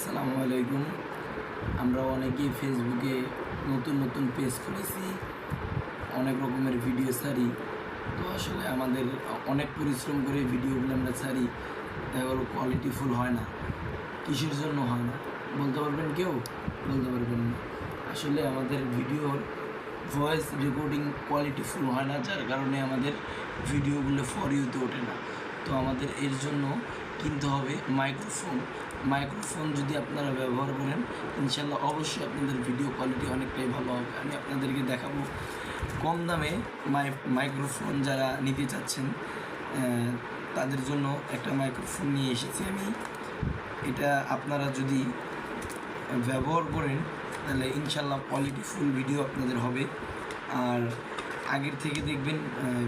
আসসালামু আলাইকুম। আমরা অনেকেই ফেসবুকে নতুন নতুন পেজ খুলেছি, অনেক রকমের ভিডিও ছাড়ি। তো আসলে আমাদের অনেক পরিশ্রম করে ভিডিওগুলো আমরা ছাড়ি দেখা কোয়ালিটিফুল হয় না। কিসের জন্য হয় না? বলতে পারবেন কেউ? বলতে পারবেন না। আসলে আমাদের ভিডিওর ভয়েস রেকর্ডিং কোয়ালিটিফুল হয় না, যার কারণে আমাদের ভিডিওগুলো ফর ইউতে ওঠে না। তো আমাদের এর জন্য কিনতে হবে মাইক্রোফোন। মাইক্রোফোন যদি আপনারা ব্যবহার করেন ইনশাল্লাহ অবশ্যই আপনাদের ভিডিও কোয়ালিটি অনেকটাই ভালো হবে। আমি আপনাদেরকে দেখাবো কম দামে মাই, মাইক্রোফোন যারা নিতে চাচ্ছেন তাদের জন্য একটা মাইক্রোফোন নিয়ে এসেছি আমি। এটা আপনারা যদি ব্যবহার করেন, তাহলে ইনশাল্লাহ কোয়ালিটি ফুল ভিডিও আপনাদের হবে। আর আগের থেকে দেখবেন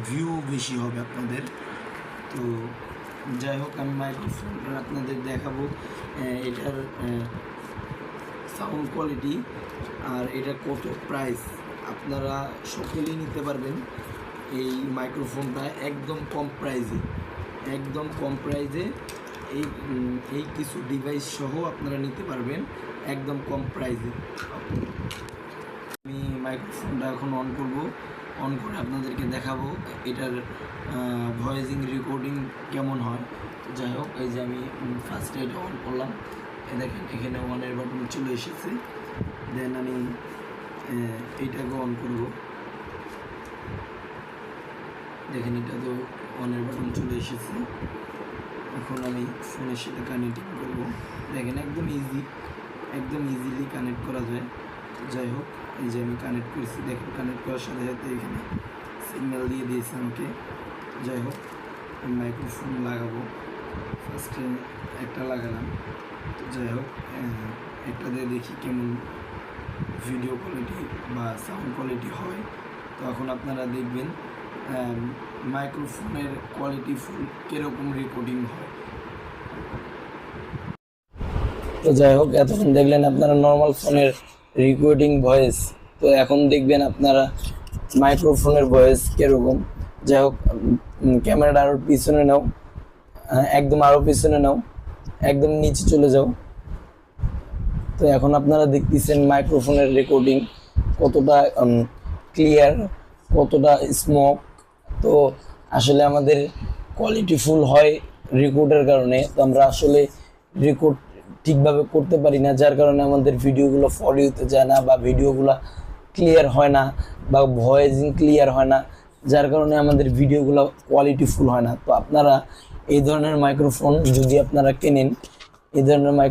ভিউ বেশি হবে আপনাদের। তো যাই হোক, আমি মাইক্রোফোনটা আপনাদের দেখাবো এটার সাউন্ড কোয়ালিটি আর এটা কত প্রাইস আপনারা সকলেই নিতে পারবেন এই মাইক্রোফোনটা একদম কম প্রাইজে একদম কম প্রাইজে এই এই কিছু ডিভাইস সহ আপনারা নিতে পারবেন একদম কম প্রাইজে আমি মাইক্রোফোনটা এখন অন করব। অন করে আপনাদেরকে দেখাবো এটার ভয়েসিং রেকর্ডিং কেমন হয়। তো যাই হোক, এই যে আমি ফার্স্ট এটা অন করলাম। দেখেন, এখানে অনের বাটন চলে এসেছে। দেন আমি এইটাকে অন করব। দেখেন, এটা তো অনের বাটন চলে এসেছে। এখন আমি ফোনের সাথে কানেক্টিং করব। দেখেন, একদম ইজি একদম ইজিলি কানেক্ট করা যায়। যাই হোক, এই যে আমি কানেক্ট করেছি, দেখেন কানেক্ট করার সাথে সাথে এখানে সিগন্যাল দিয়ে দিয়েছে আমাকে। যাই হোক, আমি মাইক্রোফোন লাগাবো। ফার্স্টে একটা লাগালাম। তো যাই হোক একটা দিয়ে দেখি কেমন ভিডিও কোয়ালিটি বা সাউন্ড কোয়ালিটি হয়। তো এখন আপনারা দেখবেন মাইক্রোফোনের কোয়ালিটি ফুল কীরকম রেকর্ডিং হয়। তো যাই হোক, এতক্ষণ দেখলেন আপনারা নর্মাল ফোনের রেকর্ডিং ভয়েস তো এখন দেখবেন আপনারা মাইক্রোফোনের ভয়েস কীরকম। যাই হোক ক্যামেরাটা আরও পিছনে নাও। হ্যাঁ, একদম আরও পিছনে নাও। একদম নিচে চলে যাও। তো এখন আপনারা দেখতেছেন মাইক্রোফোনের রেকর্ডিং কতটা ক্লিয়ার কতটা স্মোক তো আসলে আমাদের কোয়ালিটি ফুল হয় রেকর্ডের কারণে। তো আমরা আসলে রেকর্ড ঠিকভাবে করতে পারি না, যার কারণে আমাদের ভিডিওগুলো ফলি হতে যায় না বা ভিডিওগুলো ক্লিয়ার হয় না বা ভয়েসিং ক্লিয়ার হয় না, যার কারণে আমাদের ভিডিওগুলো কোয়ালিটিফুল হয় না। তো আপনারা এই ধরনের মাইক্রোফোন যদি আপনারা কেনেন, এই ধরনের মাইক্রো